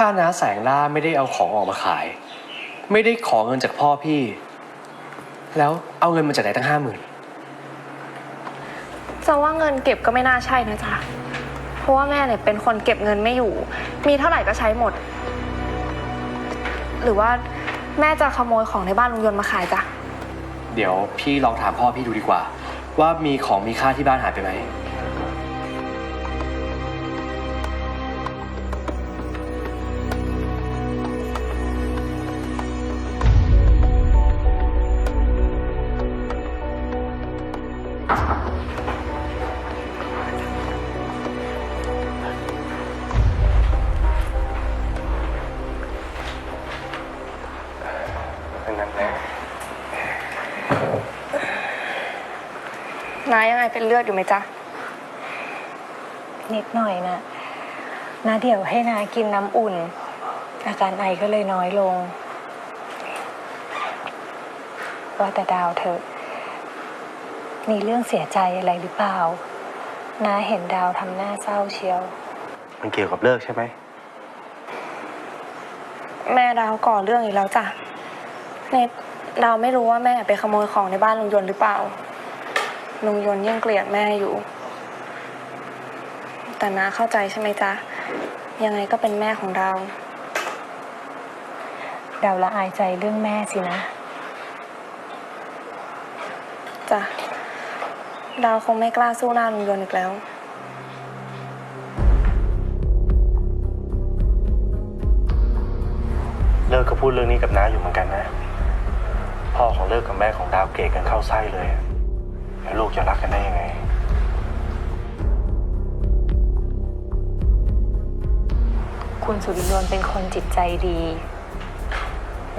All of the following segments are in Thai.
ถ้าน้าแสงล่าไม่ได้เอาของออกมาขาย ไม่ได้ขอเงินจากพ่อพี่ แล้วเอาเงินมาจากไหนตั้งห้าหมื่นจะว่าเงินเก็บก็ไม่น่าใช่นะจ๊ะ เพราะว่าแม่เนี่ยเป็นคนเก็บเงินไม่อยู่ มีเท่าไหร่ก็ใช้หมด หรือว่าแม่จะขโมยของในบ้านลุงยนต์มาขายจ้ะ เดี๋ยวพี่ลองถามพ่อพี่ดูดีกว่า ว่ามีของมีค่าที่บ้านหายไปไหม นนั้นแหละน้ายังไงเป็นเลือดอยู่ไหมจ๊ะ นิดหน่อยนะนาเดี๋ยวให้นากินน้ำอุ่น อาการไอก็เลยน้อยลง ว่าแต่ดาวเธอะ มีเรื่องเสียใจอะไรหรือเปล่านาเห็นดาวทำหน้าเศร้าเชียว มันเกี่ยวกับเลิกใช่ไหม แม่ดาวก่อเรื่องอีกแล้วจ้ะเนตดาวไม่รู้ว่าแม่ไปขโมยของในบ้านลุงยนต์หรือเปล่า ลุงยนต์ยังเกลียดแม่อยู่ แต่นาเข้าใจใช่ไหมจ๊ะ ยังไงก็เป็นแม่ของดาว ดาวละอายใจเรื่องแม่สินะจ้ะ ดาวคงไม่กล้าสู้หน้าลุงยนต์อีกแล้ว เลิกก็พูดเรื่องนี้กับน้าอยู่เหมือนกันนะ พ่อของเลิกกับแม่ของดาวเกตกันเข้าไส้เลยอะแล้วลูกจะรักกันได้ยังไง คุณสุริยนต์เป็นคนจิตใจดี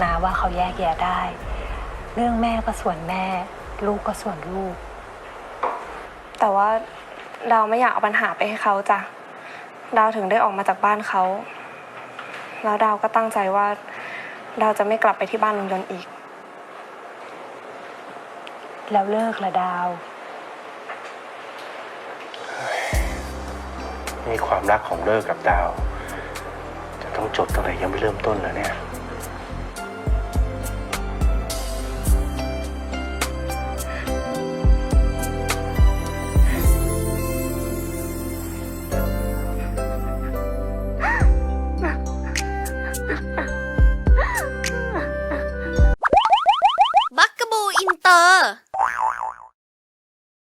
นาว่าเขาแยกแยะได้ เรื่องแม่ก็ส่วนแม่ ลูกก็ส่วนลูก แต่ว่าดาวไม่อยากเอาปัญหาไปให้เขาจ้ะ ดาวถึงได้ออกมาจากบ้านเขา แล้วดาวก็ตั้งใจว่า ดาวจะไม่กลับไปที่บ้านลุงยนต์อีก แล้วเลิกละดาวมีความรักของเลิกกับดาว จะต้องจบตั้งแต่ยังไม่เริ่มต้นแล้วเนี่ย